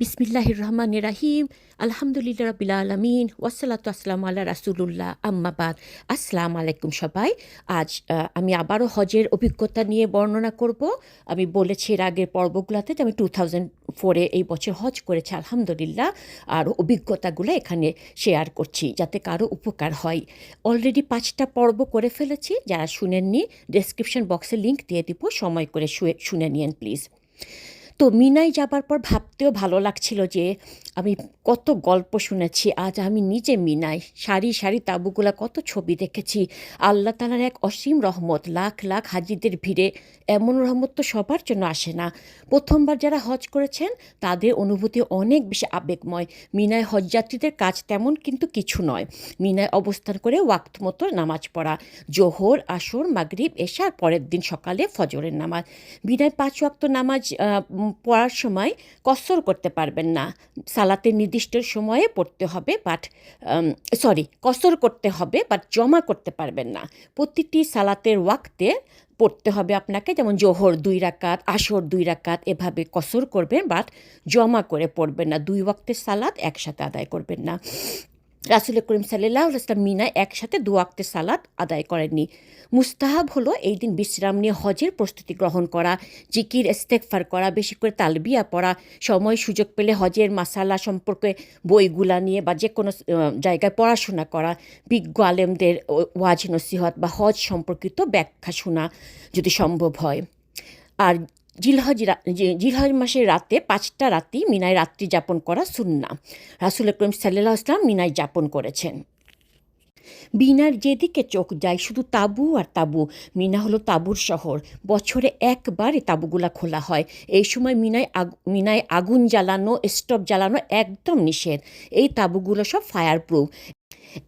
বিসমিল্লাহির রহমান রাহিম আলহামদুলিল্লাহ রবিল আলমিন ওয়াসালাতু আসসালাম আল্লাহ রাসুলুল্লাহ আম্মাবাদ আসসালাম আলাইকুম সবাই। আজ আমি আবারও হজের অভিজ্ঞতা নিয়ে বর্ণনা করব। আমি বলেছি এর আগের পর্বগুলোতে যে আমি টু থাউজেন্ড ফোরে এই বছর হজ করেছি, আলহামদুলিল্লাহ। আর অভিজ্ঞতাগুলো এখানে শেয়ার করছি, যাতে কারও উপকার হয়। অলরেডি পাঁচটা পর্ব করে ফেলেছি, যারা শুনেননি ডেসক্রিপশন বক্সে লিংক দিয়ে দিব, সময় করে শুয়ে, শুনে নিন প্লিজ তো মিনাই যাবার পর ভাবতেও ভালো লাগছিল যে আমি কত গল্প শুনেছি, আজ আমি নিজে মিনাই। সারি সারি তাবুগুলা কত ছবি দেখেছি। আল্লাহ তালার এক অসীম রহমত, লাখ লাখ হাজিদের ভিড়ে। এমন রহমত তো সবার জন্য আসে না। প্রথমবার যারা হজ করেছেন, তাদের অনুভূতি অনেক বেশি আবেগময়। মিনায় হজযাত্রীদের কাজ তেমন কিন্তু কিছু নয়। মিনায় অবস্থান করে ওয়াক্ত মতো নামাজ পড়া। জোহর, আসর, মাগরিব, এশার পরের দিন সকালে ফজরের নামাজ। বিনায় পাঁচ ওয়াক্ত নামাজ পড়ার সময় কসর করতে পারবেন না। সালাতের নির্দিষ্ট সময়ে পড়তে হবে বাট সরি কসর করতে হবে বাট জমা করতে পারবেন না। প্রতিটি সালাতের ওয়াক্তে পড়তে হবে আপনাকে, যেমন জোহর দুই রাকাত, আসর দুই রাকাত, এভাবে কসর করবেন বাট জমা করে পড়বেন না। দুই ওয়াক্তের সালাত একসাথে আদায় করবেন না। রাসুল করিম সাল্লাহ ইসলাম মিনা একসাথে দু ওয়াক্তের সালাত আদায় করেননি। মুস্তাহাব হলো এই দিন বিশ্রাম নিয়ে হজের প্রস্তুতি গ্রহণ করা, জিকির ইস্তেকফার করা, বেশি করে তালবিয়া পড়া, সময় সুযোগ পেলে হজের মাসালা সম্পর্কে বইগুলা নিয়ে বা যে কোনো জায়গায় পড়াশোনা করা, বিজ্ঞ আলেমদের ওয়াজ নসিহত বা হজ সম্পর্কিত ব্যাখ্যা শোনা যদি সম্ভব হয়। আর জিলহজ জিলহজ মাসের রাতে, পাঁচটা রাতি মিনায় রাত্রি যাপন করা সুন্না রাসুল আকরম সাল্লাহ আসলাম মিনায় যাপন করেছেন। মিনার যেদিকে চোখ যায়, শুধু তাঁবু আর তাঁবু। মিনা হলো তাঁবুর শহর। বছরে একবার এই তাঁবুগুলা খোলা হয়। এই সময় মিনায় আগ মিনায় আগুন জ্বালানো স্টোভ জ্বালানো একদম নিষেধ। এই তাঁবুগুলো সব ফায়ার প্রুফ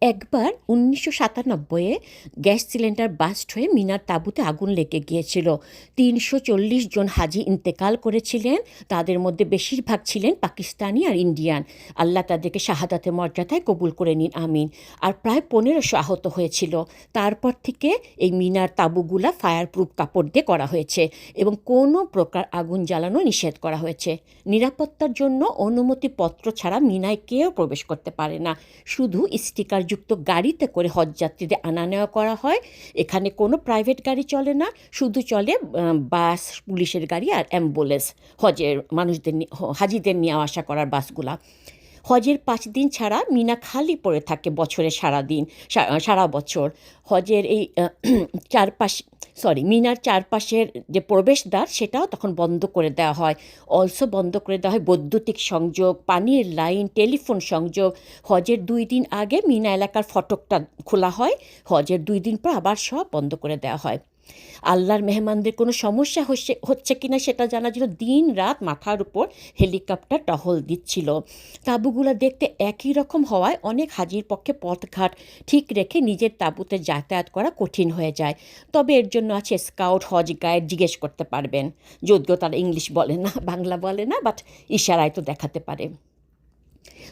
একবার উনিশশো সাতানব্বইয়ে গ্যাস সিলিন্ডার বাস্ট হয়ে মিনার তাঁবুতে আগুন লেগে গিয়েছিল। তিনশো চল্লিশ জন হাজি ইন্তেকাল করেছিলেন। তাদের মধ্যে বেশিরভাগ ছিলেন পাকিস্তানি আর ইন্ডিয়ান। আল্লাহ তাদেরকে শাহাদাতের মর্যাদায় কবুল করে নিন, আমিন। আর প্রায় পনেরোশো আহত হয়েছিল। তারপর থেকে এই মিনার তাঁবুগুলা ফায়ার প্রুফ কাপড় দিয়ে করা হয়েছে এবং কোনো প্রকার আগুন জ্বালানো নিষেধ করা হয়েছে। নিরাপত্তার জন্য অনুমতিপত্র ছাড়া মিনায় কেউ প্রবেশ করতে পারে না। শুধু স্টিকারযুক্ত গাড়িতে করে হজযাত্রীদের আনা নেওয়া করা হয়। এখানে কোনো প্রাইভেট গাড়ি চলে না, শুধু চলে বাস পুলিশের গাড়ি আর অ্যাম্বুলেন্স হজের মানুষদের হাজিদের নিয়ে আসা করার বাসগুলা হজের পাঁচ দিন ছাড়া মিনা খালি পড়ে থাকে বছরে সারা দিন সারা বছর। হজের এই চারপাশ সরি মিনার চারপাশের যে প্রবেশদ্বার, সেটাও তখন বন্ধ করে দেওয়া হয়। অলসো বন্ধ করে দেওয়া হয় বৈদ্যুতিক সংযোগ, পানির লাইন, টেলিফোন সংযোগ। হজের দুই দিন আগে মিনা এলাকার ফটকটা খোলা হয়। হজের দুই দিন পর আবার সব বন্ধ করে দেওয়া হয়। আল্লাহর মেহমানদের কোনো সমস্যা হচ্ছে হচ্ছে কিনা সেটা জানার জন্য দিন রাত মাথার উপর হেলিকপ্টার টহল দিচ্ছিল। তাঁবুগুলো দেখতে একই রকম হওয়ায় অনেক হাজির পক্ষে পথঘাট ঠিক রেখে নিজের তাঁবুতে যাতায়াত করা কঠিন হয়ে যায়। তবে এর জন্য আছে স্কাউট, হজ গাইড জিজ্ঞেস করতে পারবেন। যদিও তারা ইংলিশ বলে না, বাংলা বলে না, বাট ইশারায় তো দেখাতে পারে।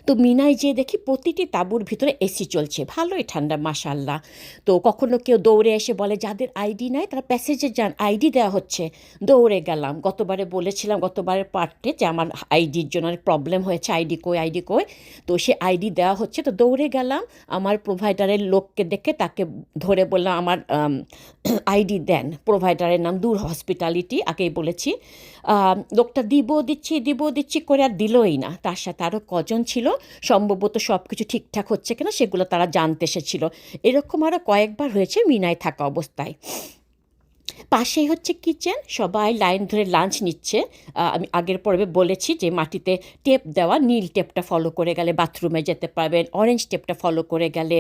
তো মিনায় যেয়ে দেখি প্রতিটি তাঁবুর ভিতরে এসি চলছে। ভালোই ঠান্ডা মাশাল্লাহ তো কখনো কেউ দৌড়ে এসে বলে, যাদের আইডি নাই, তারা প্যাসেজে যান, আইডি দেওয়া হচ্ছে। দৌড়ে গেলাম। গতবারে বলেছিলাম গতবারের পার্টে যে আমার আইডির জন্য অনেক প্রবলেম হয়েছে, আইডি কই আইডি কই। তো সে আইডি দেওয়া হচ্ছে। তো দৌড়ে গেলাম। আমার প্রোভাইডারের লোককে দেখে তাকে ধরে বললাম, আমার আইডি দেন। প্রোভাইডারের নাম দূর হসপিটালিটি আগেই বলেছি। লোকটা দিব, দিচ্ছি দিব, দিচ্ছি করে আর দিলই না। তার সাথে আরও কজন ছিল সম্ভবত সব কিছু ঠিকঠাক হচ্ছে কিনা সেগুলো তারা জানতে এসেছিল। এরকম আরও কয়েকবার হয়েছে মিনায় থাকা অবস্থায়। পাশেই হচ্ছে কিচেন, সবাই লাইন ধরে লাঞ্চ নিচ্ছে। আমি আগের পর্বে বলেছি যে মাটিতে টেপ দেওয়া, নীল টেপটা ফলো করে গেলে বাথরুমে যেতে পারবেন অরেঞ্জ টেপটা ফলো করে গেলে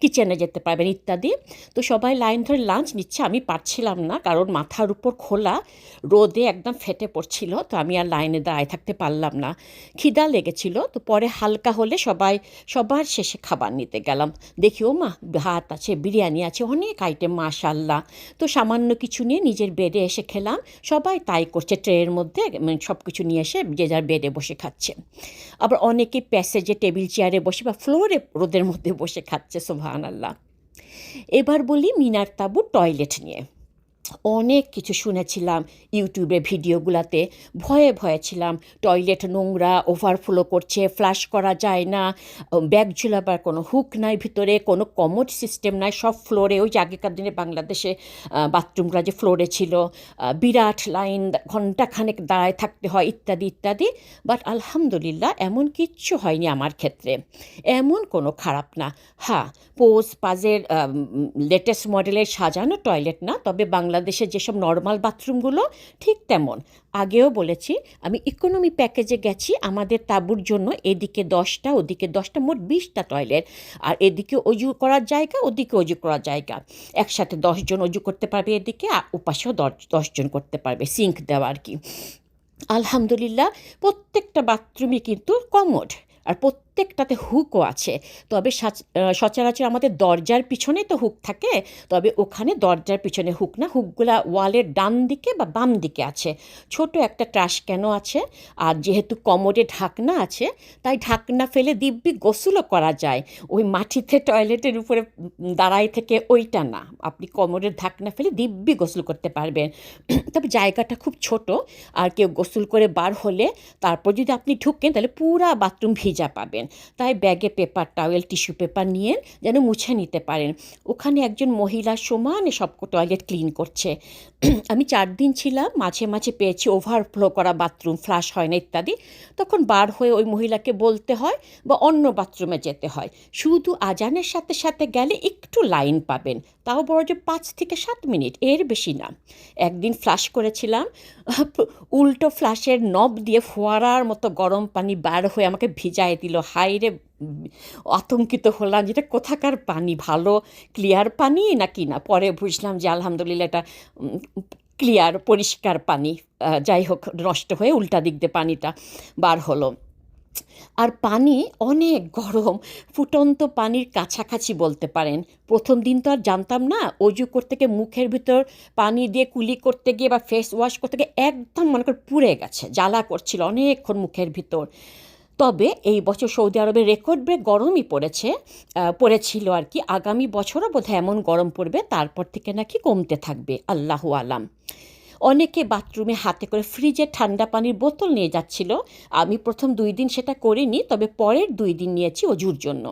কিচেনে যেতে পারবেন ইত্যাদি। তো সবাই লাইন ধরে লাঞ্চ নিচ্ছে, আমি পারছিলাম না কারণ মাথার উপর খোলা রোদে একদম ফেটে পড়ছিল, তো আমি আর লাইনে দাঁড়ায় থাকতে পারলাম না। খিদা লেগেছিল, তো পরে হালকা হলে সবাই, সবার শেষে খাবার নিতে গেলাম। দেখি, ও মা, ভাত আছে, বিরিয়ানি আছে, অনেক আইটেম মাশাল্লাহ তো সামান্য কিছু নিয়ে নিজের বেডে এসে খেলাম, সবাই তাই করছে ট্রেয়ের মধ্যে সব কিছু নিয়ে এসে যে যার বেডে বসে খাচ্ছে। আবার অনেকে প্যাসেজে টেবিল চেয়ারে বসে বা ফ্লোরে রোদের মধ্যে বসে খাচ্ছে সোভান আল্লাহ এবার বলি মিনার তাবু টয়লেট নিয়ে। অনেক কিছু শুনেছিলাম ইউটিউবে ভিডিওগুলাতে। ভয়ে ভয়ে ছিলাম, টয়লেট নোংরা ওভারফ্লো করছে ফ্লাশ করা যায় না ব্যাগ ঝুলাবার কোনো হুক নাই ভিতরে, কোনো কমোড সিস্টেম নাই, সব ফ্লোরে ওই আগেকার দিনে বাংলাদেশে বাথরুমগুলো যে ফ্লোরে ছিল বিরাট লাইন ঘন্টাখানেক দাঁড়ায় থাকতে হয়, ইত্যাদি ইত্যাদি বাট আলহামদুলিল্লাহ এমন কিচ্ছু হয়নি আমার ক্ষেত্রে। এমন কোনো খারাপ না। হ্যাঁ পোজ, পাজের লেটেস্ট মডেলের সাজানো টয়লেট না, তবে বাংলাদেশে যেসব নর্মাল বাথরুমগুলো ঠিক তেমন। আগেও বলেছি, আমি ইকোনমি প্যাকেজে গেছি, আমাদের তাঁবুর জন্য এদিকে দশটা, ওদিকে দশটা, মোট বিশটা টয়লেট আর এদিকে অজু করার জায়গা, ওদিকে অজু করার জায়গা। একসাথে দশজন অজু করতে পারবে এদিকে, আর ওপাশেও দশ, দশজন করতে পারবে সিঙ্ক দেওয়া আর কি। আলহামদুলিল্লাহ, প্রত্যেকটা বাথরুমই কিন্তু কমোড আর প্রত্যেকটাতে হুকও আছে। তবে সাচ- সচরাচর আমাদের দরজার পিছনে তো হুক থাকে, তবে ওখানে দরজার পিছনে হুক না হুকগুলা ওয়ালের ডান দিকে বা বাম দিকে আছে। ছোট একটা ট্রাশ কেন আছে, আর যেহেতু কমোডে ঢাকনা আছে, তাই ঢাকনা ফেলে দিব্যি গোসলও করা যায়। ওই মাটিতে টয়লেটের উপরে দাঁড়াই থেকে ওইটা না। আপনি কমোডের ঢাকনা ফেলে দিব্যি গোসল করতে পারবেন। তবে জায়গাটা খুব ছোট, আর কেউ গোসল করে বার হলে তারপর যদি আপনি ঢুকেন, তাহলে পুরা বাথরুম ভিজা পাবেন। তাই ব্যাগে পেপার টাওয়েল টিস্যু পেপার নিয়ে যেন মুছে নিতে পারেন। ওখানে একজন মহিলা সমানে সব টয়লেট ক্লিন করছে। আমি চার দিন ছিলাম, মাঝে মাঝে পেয়েছি ওভারফ্লো করা বাথরুম ফ্লাশ হয় না ইত্যাদি। তখন বার হয়ে ওই মহিলাকে বলতে হয় বা অন্য বাথরুমে যেতে হয়। শুধু আজানের সাথে সাথে গেলে একটু লাইন পাবেন। তাও বড় যে পাঁচ থেকে সাত মিনিট, এর বেশি না। একদিন ফ্লাশ করেছিলাম, উল্টো ফ্লাশের নব দিয়ে ফোয়ারার মতো গরম পানি বার হয়ে আমাকে ভিজায় দিল। হাইরে আতঙ্কিত হলাম যেটা কোথাকার পানি, ভালো ক্লিয়ার পানি নাকি না? পরে বুঝলাম যে আলহামদুলিল্লাহ এটা ক্লিয়ার পরিষ্কার পানি। যাই হোক, নষ্ট হয়ে উল্টা দিক দিয়ে পানিটা বার হলো। আর পানি অনেক গরম, ফুটন্ত পানির কাছাকাছি বলতে পারেন। প্রথম দিন তো আর জানতাম না, অজু করতে গিয়ে মুখের ভিতর পানি দিয়ে কুলি করতে গিয়ে বা ফেস ওয়াশ করতে গিয়ে একদম মনে করে পুড়ে গেছে, জ্বালা করছিল অনেকক্ষণ মুখের ভিতর। তবে এই বছর সৌদি আরবে রেকর্ড ব্রেক গরমই পড়েছে পড়েছিল আর কি। আগামী বছরও বোধহয় এমন গরম পড়বে, তারপর থেকে নাকি কমতে থাকবে, আল্লাহ আলাম। অনেকে বাথরুমে হাতে করে ফ্রিজে ঠান্ডা পানির বোতল নিয়ে যাচ্ছিল। আমি প্রথম দুই দিন সেটা করিনি, তবে পরের দুই দিন নিয়েছি অজুর জন্য।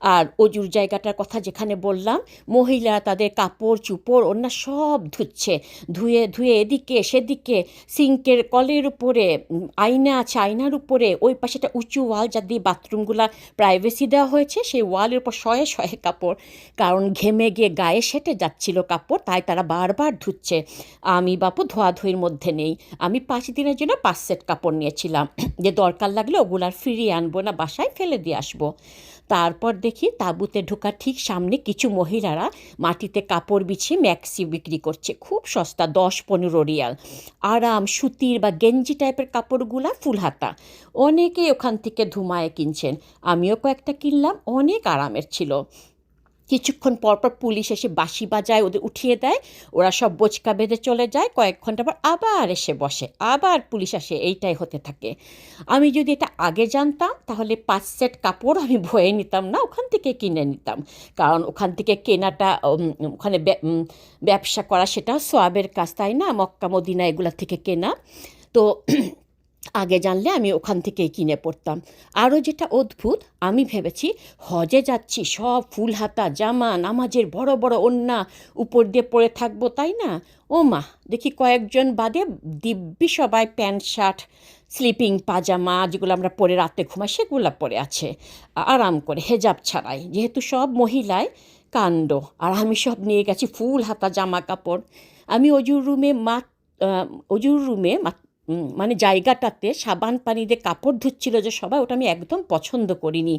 আর অজুর জায়গাটার কথা যেখানে বললাম মহিলা তাদের কাপড়, চুপড় অন্য সব ধুচ্ছে। ধুয়ে ধুয়ে এদিকে, সেদিকে, সিঙ্কের কলের উপরে আয়না আছে, আয়নার উপরে, ওই পাশে একটা উঁচু ওয়াল যা দিয়ে বাথরুমগুলা প্রাইভেসি দেওয়া হয়েছে, সেই ওয়ালের উপর শয়ে শয়ে কাপড়। কারণ ঘেমে গিয়ে গায়ে সেটে যাচ্ছিল কাপড়, তাই তারা বারবার ধুচ্ছে। আমি, বাপু, ধোয়াধুয়ির মধ্যে নেই। আমি পাঁচ দিনের জন্য পাঁচ সেট কাপড় নিয়েছিলাম। যে দরকার লাগলে ওগুলো আর ফিরিয়ে আনব না, বাসায় ফেলে দিয়ে আসব। তারপর দেখি তাঁবুতে ঢোকা ঠিক সামনে কিছু মহিলারা মাটিতে কাপড় বিছিয়ে ম্যাক্সি বিক্রি করছে। খুব সস্তা, দশ পনেরো রিয়াল। আরাম, সুতির বা গেঞ্জি টাইপের কাপড়গুলা ফুল হাতা। অনেকেই ওখান থেকে ধুমায় কিনছেন। আমিও কয়েকটা কিনলাম, অনেক আরামের ছিল। কিছুক্ষণ পরপর পুলিশ এসে বাঁশি বাজায়, ওদের উঠিয়ে দেয়। ওরা সব বোচকা বেঁধে চলে যায়। কয়েক ঘণ্টা পর আবার এসে বসে। আবার পুলিশ আসে, এইটাই হতে থাকে। আমি যদি এটা আগে জানতাম, তাহলে পাঁচ সেট কাপড় আমি বয়ে নিতাম না, ওখান থেকে কিনে নিতাম। কারণ ওখান থেকে কেনাটা ওখানে ব্যবসা করা সেটাও সোয়াবের কাজ, তাই না? মক্কা, মদিনা, এগুলা থেকে কেনা। তো আগে জানলে আমি ওখান থেকেই কিনে পড়তাম। আরও যেটা অদ্ভুত, আমি ভেবেছি হজে যাচ্ছি, সব ফুল হাতা, জামা, নামাজের বড় বড় ওন্না, উপর দিয়ে পরে থাকব, তাই না? ও মা, দেখি কয়েকজন বাদে দিব্যি সবাই প্যান্ট, শার্ট, স্লিপিং, পাজামা, যেগুলো আমরা পরে রাতে ঘুমাই, সেগুলো পরে আছে। আরাম করে, হেজাব ছাড়াই। যেহেতু সব মহিলায় কাণ্ড। আর আমি সব নিয়ে গেছি ফুল হাতা, জামা কাপড়। আমি অজুর রুমে মা অজুর রুমে মানে জায়গাটাতে সাবান পানি দিয়ে কাপড় ধুচ্ছিল যে সবাই, ওটা আমি একদম পছন্দ করিনি।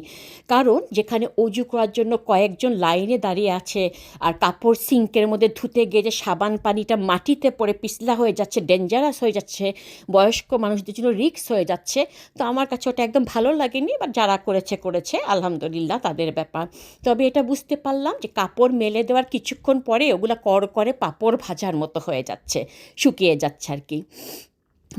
কারণ যেখানে অজু করার জন্য কয়েকজন লাইনে দাঁড়িয়ে আছে আর কাপড় সিঙ্কের মধ্যে ধুতে গিয়ে যে সাবান পানিটা মাটিতে পড়ে পিছলা হয়ে যাচ্ছে ডেঞ্জারাস হয়ে যাচ্ছে, বয়স্ক মানুষদের জন্য রিক্স হয়ে যাচ্ছে, তো আমার কাছে ওটা একদম ভালো লাগেনি বা যারা করেছে করেছে, আলহামদুলিল্লাহ তাদের ব্যাপার। তবে এটা বুঝতে পারলাম যে কাপড় মেলে দেওয়ার কিছুক্ষণ পরে ওগুলো কর করে পাপড় ভাজার মতো হয়ে যাচ্ছে, শুকিয়ে যাচ্ছে আর কি।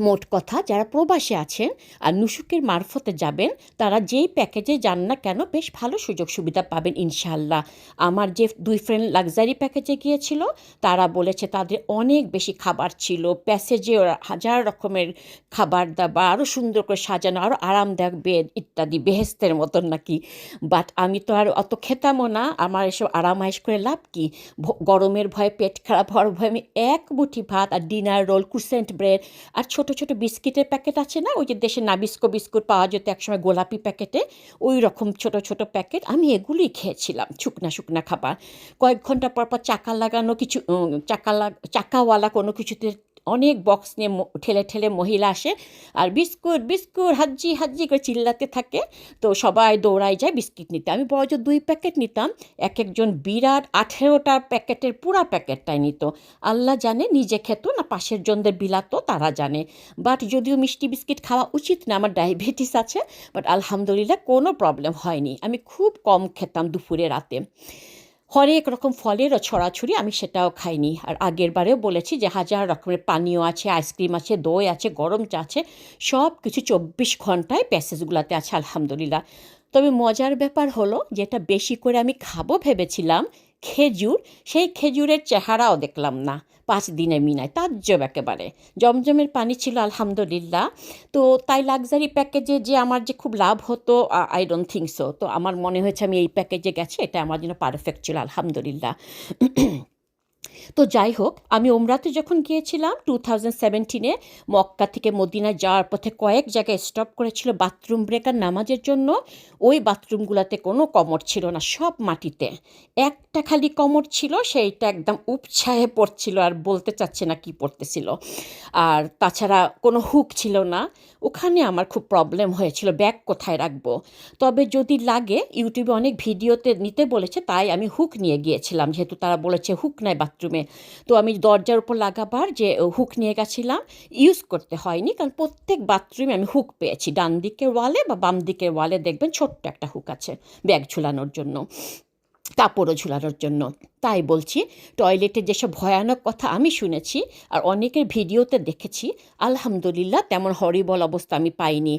মোট কথা, যারা প্রবাসে আছেন আর নুসুকের মারফতে যাবেন, তারা যেই প্যাকেজে যান না কেন বেশ ভালো সুযোগ সুবিধা পাবেন ইনশাল্লাহ আমার যে দুই ফ্রেন্ড লাক্সারি প্যাকেজে গিয়েছিল, তারা বলেছে তাদের অনেক বেশি খাবার ছিল, প্যাসেজে হাজার রকমের খাবার দাবার আরও সুন্দর করে সাজানো আরও আরামদায়ক বেড ইত্যাদি, বেহেস্তের মতন নাকি। বাট আমি তো আর অত খেতামও না, আমার এসব আরামাইশ করে লাভ কি? গরমের ভয়ে পেট খারাপ হওয়ার ভয়ে আমি এক মুঠি ভাত আর ডিনার রোল, কুসেন্ট ব্রেড আর ছোট ছোট ছোট বিস্কিটের প্যাকেট আছে না? ওই যে দেশে নাবিস্কো বিস্কুট পাওয়া যেত একসময় গোলাপি প্যাকেটে, ওই রকম ছোট ছোট প্যাকেট আমি এগুলোই খেয়েছিলাম, শুকনা শুকনা খাবার। কয়েক ঘণ্টা পর পর চাকা লাগানো কিছু চাকা চাকাওয়ালা কোনো কিছুতে অনেক বক্স নিয়ে ঠেলে ঠেলে মহিলা আসে আর বিস্কুট বিস্কুট, হাজ্জি হাজ্জি করে চিল্লাতে থাকে। তো সবাই দৌড়ায় যায় বিস্কিট নিতে। আমি বড় দুই প্যাকেট নিতাম, এক একজন বিরাট আঠেরোটা প্যাকেটের পুরা প্যাকেটটাই নিত। আল্লাহ জানে নিজে খেত না পাশের জনদের বিলাতো, তারা জানে। বাট যদিও মিষ্টি বিস্কিট খাওয়া উচিত না, আমার ডায়াবেটিস আছে, বাট আলহামদুলিল্লাহ কোনো প্রবলেম হয়নি। আমি খুব কম খেতাম দুপুরে রাতে। হরেক রকম ফলেরও ছড়াছড়ি আমি সেটাও খাইনি। আর আগের বারেও বলেছি যে হাজার রকমের পানীয় আছে, আইসক্রিম আছে, দই আছে, গরম চা আছে সব কিছু চব্বিশ ঘন্টায় প্যাসেজগুলোতে আছে, আলহামদুলিল্লাহ। তবে মজার ব্যাপার হলো যেটা বেশি করে আমি খাব ভেবেছিলাম, খেজুর, সেই খেজুরের চেহারাও দেখলাম না। পাঁচ দিনে মিনায়, তাজ্জব একেবারে। জমজমের পানি ছিল, আলহামদুলিল্লাহ। তো তাই লাক্সারি প্যাকেজে যে আমার যে খুব লাভ হতো আই ডোন্ট থিঙ্ক সো তো আমার মনে হয়েছে আমি এই প্যাকেজে গেছি, এটা আমার জন্য পারফেক্ট ছিল, আলহামদুলিল্লাহ। তো যাই হোক, আমি ওমরাতে যখন গিয়েছিলাম টু থাউজেন্ড সেভেন্টিনে মক্কা থেকে মদিনা যাওয়ার পথে কয়েক জায়গায় স্টপ করেছিল বাথরুম ব্রেকার নামাজের জন্য। ওই বাথরুমগুলোতে কোনো কমর ছিল না, সব মাটিতে। একটা খালি কমর ছিল, সেইটা একদম উপছায়ে পড়ছিল আর বলতে চাচ্ছে না কি পড়তেছিল। আর তাছাড়া কোনো হুক ছিল না। ওখানে আমার খুব প্রবলেম হয়েছিল, ব্যাগ কোথায় রাখব? তবে যদি লাগে, ইউটিউবে অনেক ভিডিওতে নিতে বলেছে, তাই আমি হুক নিয়ে গিয়েছিলাম, যেহেতু তারা বলেছে হুক নাই বাথরুমে। তো আমি দরজার উপর লাগাবার যে হুক নিয়ে গেছিলাম, ইউজ করতে হয়নি, কারণ প্রত্যেক বাথরুমে আমি হুক পেয়েছি। ডান দিকের ওয়ালে বা বাম দিকের ওয়ালে দেখবেন ছোট্ট একটা হুক আছে ব্যাগ ঝুলানোর জন্য, কাপড়ও ঝুলানোর জন্য। তাই বলছি, টয়লেটে যেসব ভয়ানক কথা আমি শুনেছি আর অনেকের ভিডিওতে দেখেছি, আলহামদুলিল্লাহ তেমন হরিবল অবস্থা আমি পাইনি।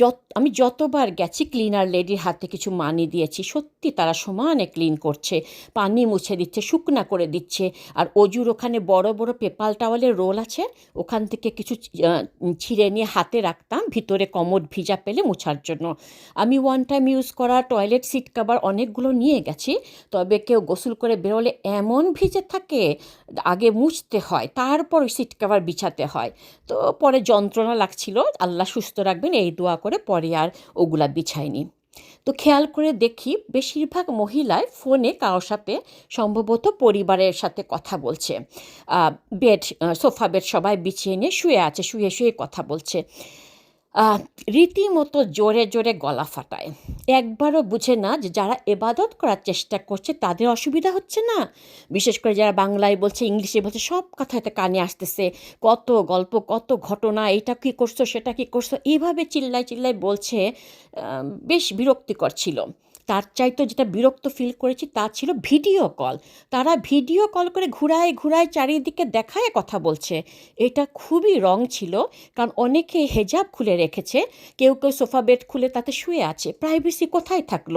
যত, আমি যতবার গেছি ক্লিনার লেডির হাতে কিছু মানি দিয়েছি, সত্যি তারা সমানে ক্লিন করছে, পানি মুছে দিচ্ছে, শুকনা করে দিচ্ছে, আর অজুর ওখানে বড় বড় পেপাল টাওয়ালের রোল আছে, ওখান থেকে কিছু ছিঁড়ে নিয়ে হাতে রাখতাম, ভিতরে কমোড ভিজা পেলে মোছার জন্য। আমি ওয়ান টাইম ইউজ করা টয়লেট সিট কাভার অনেকগুলো নিয়ে গেছি, তবে কেউ গোসল করে বেরোলে এমন ভিজে থাকে, আগে মুছতে হয়, তারপর সিট কাভার বিছাতে হয়। তো পরে যন্ত্রণা লাগছিল, আল্লাহ সুস্থ রাখবেন, এই দোয়া করে পরে আর ওগুলা বিছায়নি তো খেয়াল করে দেখি, বেশিরভাগ মহিলাই ফোনে কারোর সাথে সম্ভবত পরিবারের সাথে কথা বলছে। বেড সোফা বেড সবাই বিছিয়ে নিয়ে শুয়ে আছে, শুয়ে শুয়ে কথা বলছে। রীতিমতো জোরে জোরে গলা ফাটায়। একবারও বুঝে না যে যারা এবাদত করার চেষ্টা করছে তাদের অসুবিধা হচ্ছে না। বিশেষ করে যারা বাংলায় বলছে, ইংলিশে বলছে, সব কথা এতে কানে আসতেছে। কত গল্প, কত ঘটনা, এটা কী করছ, সেটা কী করছ এইভাবে চিল্লাই চিল্লাই বলছে বেশ বিরক্তিকর ছিল। তার চাইতে যেটা বিরক্ত ফিল করেছি তা ছিল ভিডিও কল তারা ভিডিও কল করে ঘুরায় ঘুরায় চারিদিকে দেখায় কথা বলছে। এটা খুবই রং ছিল, কারণ অনেকে হেজাব খুলে রেখেছে, কেউ কেউ সোফা বেড খুলে তাতে শুয়ে আছে প্রাইভেসি কোথায় থাকল?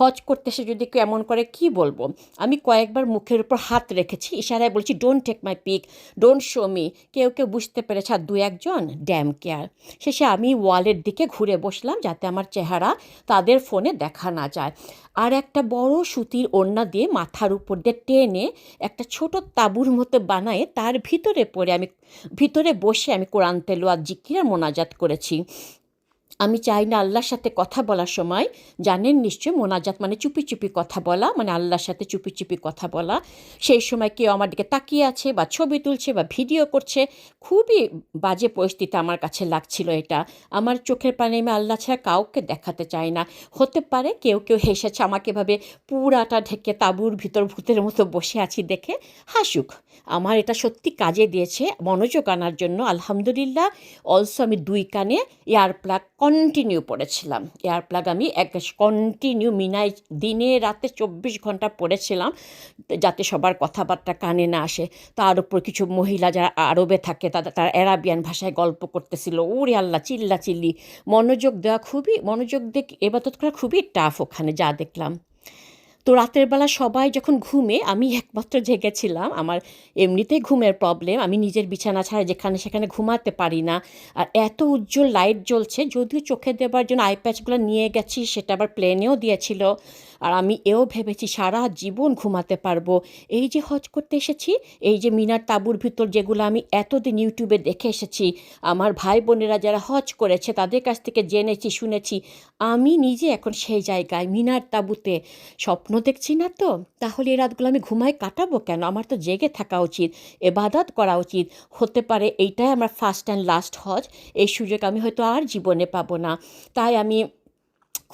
হজ করতে সে যদি কেউ এমন করে কি বলব? আমি কয়েকবার মুখের উপর হাত রেখেছি, ইশারায় বলছি don't take my pic don't show me কেউ কেউ বুঝতে পেরেছে, আর দু একজন ড্যাম কেয়ার শেষে আমি ওয়ালের দিকে ঘুরে বসলাম যাতে আমার চেহারা তাদের ফোনে দেখা না যায়। আর একটা বড় সুতির ওড়না দিয়ে মাথার উপর দিয়ে টেনে একটা ছোট তাঁবুর মতো বানায় তার ভিতরে পড়ে আমি, ভিতরে বসে আমি কোরআন তেলোয়া জিকিরা মোনাজাত করেছি। আমি চাই না আল্লাহর সাথে কথা বলার সময়, জানেন নিশ্চয় মোনাজাত মানে চুপি চুপি কথা বলা মানে আল্লাহর সাথে চুপি চুপি কথা বলা। সেই সময় কেউ আমার দিকে তাকিয়ে আছে বা ছবি তুলছে বা ভিডিও করছে। খুবই বাজে পরিস্থিতি আমার কাছে লাগছিল এটা। আমার চোখের পানি আমি আল্লাহ ছাড়া কাউকে দেখাতে চাই না। হতে পারে কেউ কেউ হেসেছে আমাকে এভাবে পুরাটা ঢেকে তাঁবুর ভিতর ভূতের মতো বসে আছি দেখে। হাসুক, আমার এটা সত্যি কাজে দিয়েছে মনোযোগ আনার জন্য। আলহামদুলিল্লাহ অলসো আমি দুই কানে এয়ার প্লাগ কন্টিনিউ পড়েছিলাম। এয়ার প্লাগ আমি এক কন্টিনিউ মিনাই দিনে রাতে চব্বিশ ঘণ্টা পড়েছিলাম, যাতে সবার কথাবার্তা কানে না আসে। তার উপর কিছু মহিলা যারা আরবে থাকে তাদের তারা অ্যারাবিয়ান ভাষায় গল্প করতেছিল। ওরে আল্লাহ চিল্লা চিল্লি মনোযোগ দেওয়া খুবই, মনোযোগ দিয়ে এবাদত করা খুবই টাফ ওখানে, যা দেখলাম। তো রাতের বেলা সবাই যখন ঘুমে, আমি একমাত্র জেগেছিলাম। আমার এমনিতেই ঘুমের প্রবলেম আমি নিজের বিছানা ছাড়া যেখানে সেখানে ঘুমাতে পারি না। আর এত উজ্জ্বল লাইট জ্বলছে, যদিও চোখে দেবার জন্য আইপ্যাচগুলো নিয়ে গেছি, সেটা আবার প্লেনেও দিয়েছিল। আর আমি এও ভেবেছি সারা জীবন ঘুমাতে পারব। এই যে হজ করতে এসেছি, এই যে মিনার তাঁবুর ভিতর যেগুলো আমি এতদিন ইউটিউবে দেখে এসেছি, আমার ভাই বোনেরা যারা হজ করেছে তাদের কাছ থেকে জেনেছি, শুনেছি। আমি নিজে এখন সেই জায়গায়, মিনার তাঁবুতে। স্বপ্ন দেখছি না তো, তাহলে এই রাতগুলো আমি ঘুমায় কাটাবো কেন? আমার তো জেগে থাকা উচিত, এবাদত করা উচিত। হতে পারে এইটাই আমার ফার্স্ট অ্যান্ড লাস্ট হজ, এই সুযোগ আমি হয়তো আর জীবনে পাবো না। তাই আমি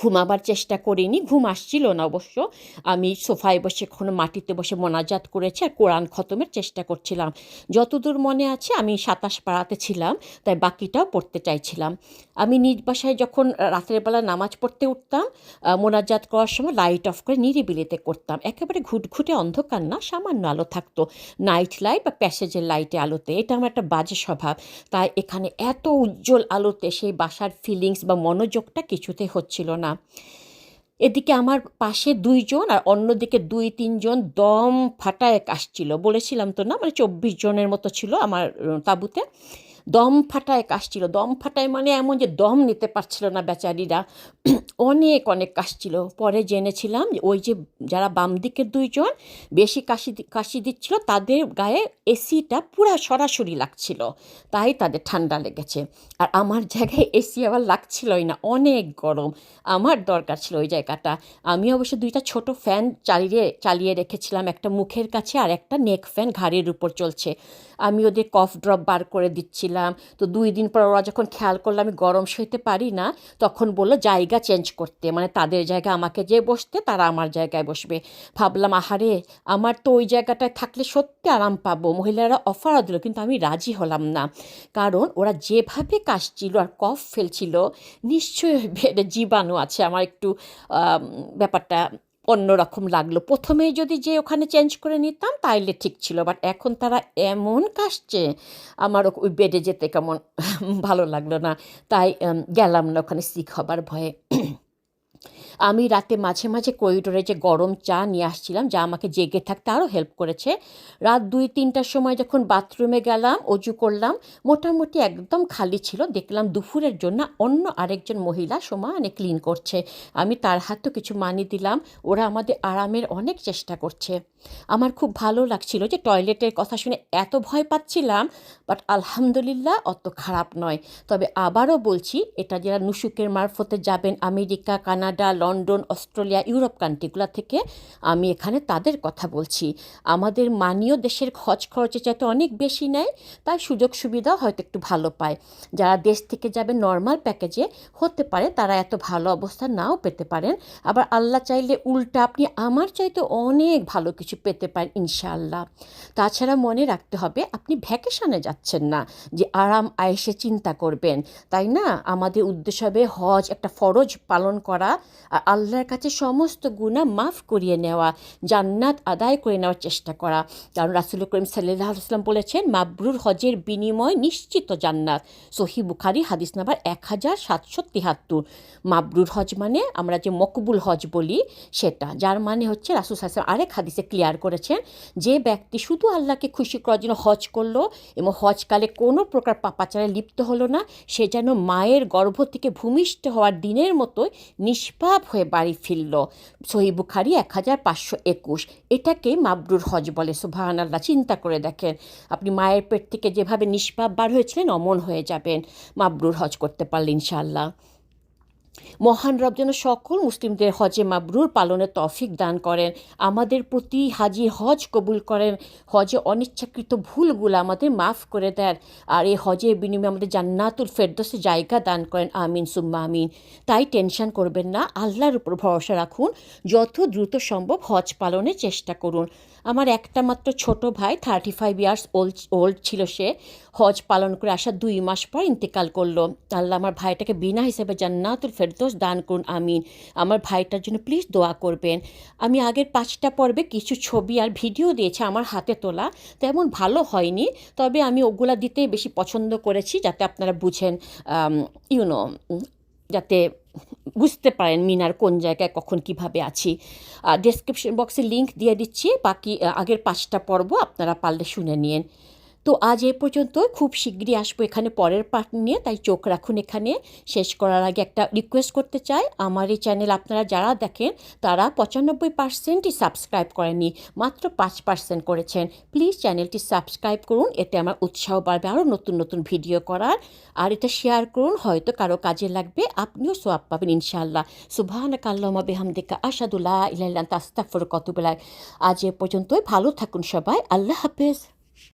ঘুমাবার চেষ্টা করিনি, ঘুম আসছিল না অবশ্য। আমি সোফায় বসে কোনো মাটিতে বসে মোনাজাত করেছি আর কোরআন খতমের চেষ্টা করছিলাম। যতদূর মনে আছে আমি সাতাশ পাড়াতে ছিলাম, তাই বাকিটাও পড়তে চাইছিলাম। আমি নিজ বাসায় যখন রাতের বেলা নামাজ পড়তে উঠতাম মোনাজাত করার সময় লাইট অফ করে নিরিবিলিতে করতাম। একেবারে ঘুটঘুটে অন্ধকার না, সামান্য আলো থাকতো। নাইট লাইট বা প্যাসেজের লাইটে আলোতে, এটা আমার একটা বাজে স্বভাব। তাই এখানে এত উজ্জ্বল আলোতে সেই বাসার ফিলিংস বা মনোযোগটা কিছুতে হচ্ছিল না। এদিকে আমার পাশে দুইজন আর অন্যদিকে দুই, তিনজন দম ফাটায় আসছিল। বলেছিলাম তো না মানে চব্বিশ জনের মতো ছিল আমার তাঁবুতে। দম ফাটায় কাশছিল। দম ফাটায় মানে এমন যে দম নিতে পারছিল না বেচারিরা। অনেক অনেক কাশছিল। পরে জেনেছিলাম ওই যে যারা বাম দিকের দুইজন, বেশি কাশি কাশি দিচ্ছিল, তাদের গায়ে এসিটা পুরা সরাসরি লাগছিল। তাই তাদের ঠান্ডা লেগেছে। আর আমার জায়গায় এসি আবার লাগছিলই না, অনেক গরম। আমার দরকার ছিল ওই জায়গাটা। আমি অবশ্য দুইটা ছোট ফ্যান চালিয়ে চালিয়ে রেখেছিলাম, একটা মুখের কাছে আর একটা নেক ফ্যান ঘাড়ের উপর চলছে। আমি ওদের কফ ড্রপ বার করে দিচ্ছিলাম। তো দুই দিন পর ওরা যখন খেয়াল করল আমি গরম সইতে পারি না, তখন বলল, জায়গা চেঞ্জ করতে। মানে তাদের জায়গায় আমাকে যে বসতে, তারা আমার জায়গায় বসবে। ভাবলাম, আহারে, আমার তো ওই জায়গাটায় থাকলে সত্যি আরাম পাবো। মহিলারা অফারও দিল, কিন্তু আমি রাজি হলাম না। কারণ ওরা যেভাবে কাশছিল আর কফ ফেলছিল, নিশ্চয়ই জীবাণু আছে। আমার একটু ব্যাপারটা অন্যরকম লাগল। প্রথমে যদি যে ওখানে চেঞ্জ করে নিতাম, তাইলে ঠিক ছিল। বাট এখন তারা এমন কাশছে, আমার ওই বেডে যেতে কেমন ভালো লাগল না। তাই গেলাম না ওখানে সিক হবার ভয়ে। আমি রাতে মাঝে মাঝে করিডোরে যে গরম চা নিয়ে আসছিলাম, যা আমাকে জেগে থাকতে আরও হেল্প করেছে। রাত দুই, তিনটার সময় যখন বাথরুমে গেলাম, অজু করলাম, মোটামুটি একদম খালি ছিল। দেখলাম দুপুরের জন্য অন্য আরেকজন মহিলা সমানে ক্লিন করছে। আমি তার হাতেও কিছু মানি দিলাম। ওরা আমাদের আরামের অনেক চেষ্টা করছে। আমার খুব ভালো লাগছিল যে টয়লেটের কথা শুনে এত ভয় পাচ্ছিলাম বাট আলহামদুলিল্লাহ অত খারাপ নয়। তবে আবারও বলছি, এটা যারা নুসুকের মারফতে যাবেন America, Canada London, Australia, Europe কান্ট্রিগুলো থেকে আমি এখানে তাদের কথা বলছি। আমাদের মানীয় দেশের খরচ খরচের চাইতে অনেক বেশি নেয়, তাই সুযোগ সুবিধা হয়তো একটু ভালো পায়। যারা দেশ থেকে যাবে নর্মাল প্যাকেজে হতে পারে, তারা এত ভালো অবস্থা নাও পেতে পারেন। আবার আল্লাহ চাইলে উল্টা আপনি আমার চাইতে অনেক ভালো কিছু পেতে পারেন, ইনশাআল্লাহ। তাছাড়া মনে রাখতে হবে, আপনি ভ্যাকেশনে যাচ্ছেন না, যে আরাম আয়েসে চিন্তা করবেন। তাই না? আমাদের উদ্দেশ্য হবে হজ, একটা ফরজ পালন করা। আর আল্লাহর কাছে সমস্ত গুণা মাফ করিয়ে নেওয়া, জান্নাত আদায় করে নেওয়ার চেষ্টা করা। কারণ রাসুল করিম সাল্লাহ আসলাম বলেছেন, মাবরুর হজের বিনিময় নিশ্চিত জান্নাত। সহি বুখারি হাদিস নাম্বার এক হাজার সাতশো তিহাত্তর। মাবরুর হজ মানে আমরা যে মকবুল হজ বলি সেটা, যার মানে হচ্ছে রাসুল সাল্লাম আরেক হাদিসে ক্লিয়ার করেছেন, যে ব্যক্তি শুধু আল্লাহকে খুশি করার জন্য হজ করল এবং হজকালে কোনো প্রকার পাপাচারে লিপ্ত হলো না, সে যেন মায়ের গর্ভ থেকে ভূমিষ্ঠ হওয়ার দিনের মতোই নিষ্পাপ হয়ে বাড়ি ফিরল। সহি বুখারি এক হাজার পাঁচশো একুশ। এটাকে মাবরুর হজ বলে সুভান আল্লাহ চিন্তা করে দেখেন। আপনি মায়ের পেট থেকে যেভাবে নিষ্পাপ বার হয়েছিলেন, অমন হয়ে যাবেন। মাবরুর হজ করতে পারলে ইনশাআল্লাহ। মহান রব যেন সকল মুসলিমদের হজে মাবরুর পালনের তফিক দান করেন। আমাদের প্রতি হাজি হজ কবুল করেন। হজে অনিচ্ছাকৃত ভুলগুলো আমাদের মাফ করে দেন। আর এই হজের বিনিময়ে আমাদের জান্নাতুল ফেরদোসে জায়গা দান করেন। আমিন, সুম্মা আমিন। তাই টেনশন করবেন না। আল্লাহর উপর ভরসা রাখুন। যত দ্রুত সম্ভব হজ পালনের চেষ্টা করুন। আমার একটা মাত্র ছোট ভাই thirty five years old old ছিল সে। হজ পালন করে আসা দুই মাস পর ইন্তেকাল করল। আল্লাহ আমার ভাইটাকে বিনা হিসেবে জান্নাতুল ফেরদোস, দান করুন, আমিন। আমার ভাইটার জন্য প্লিজ দোয়া করবেন। আমি আগের পাঁচটা পর্বে কিছু ছবি আর ভিডিও দিয়েছি আমার হাতে তোলা, তেমন ভালো হয়নি। তবে আমি ওগুলা দিতেই বেশি পছন্দ করেছি যাতে আপনারা বুঝেন ইউনো যাতে বুঝতে পারেন মিনার কোন জায়গায় কখন কীভাবে আছি। ডেসক্রিপশন বক্সে লিংক দিয়ে দিচ্ছি, বাকি আগের পাঁচটা পর্ব আপনারা পারলে শুনে নিন। তো আজ এ পর্যন্ত খুব শীঘ্রই আসব এখানে পরের পার্ট নিয়ে। তাই চোখ রাখুন এখানে। শেষ করার আগে একটা রিকোয়েস্ট করতে চাই। আমার এই চ্যানেল আপনারা যারা দেখেন, তারা পঁচানব্বই পার্সেন্টই সাবস্ক্রাইব করেননি, মাত্র পাঁচ পার্সেন্ট করেছেন। প্লিজ চ্যানেলটি সাবস্ক্রাইব করুন। এতে আমার উৎসাহ বাড়বে আরও নতুন নতুন ভিডিও করার। আর এটা শেয়ার করুন, হয়তো কারও কাজে লাগবে। আপনিও সোয়াব পাবেন ইনশাআল্লাহ। সুবাহান কাল্লামা বেহামদিকা আসাদুল্লাহ ইলাইল্লাহ তাস্তাফর কতবেলায় আজ এ পর্যন্তই। ভালো থাকুন সবাই। আল্লাহ হাফেজ।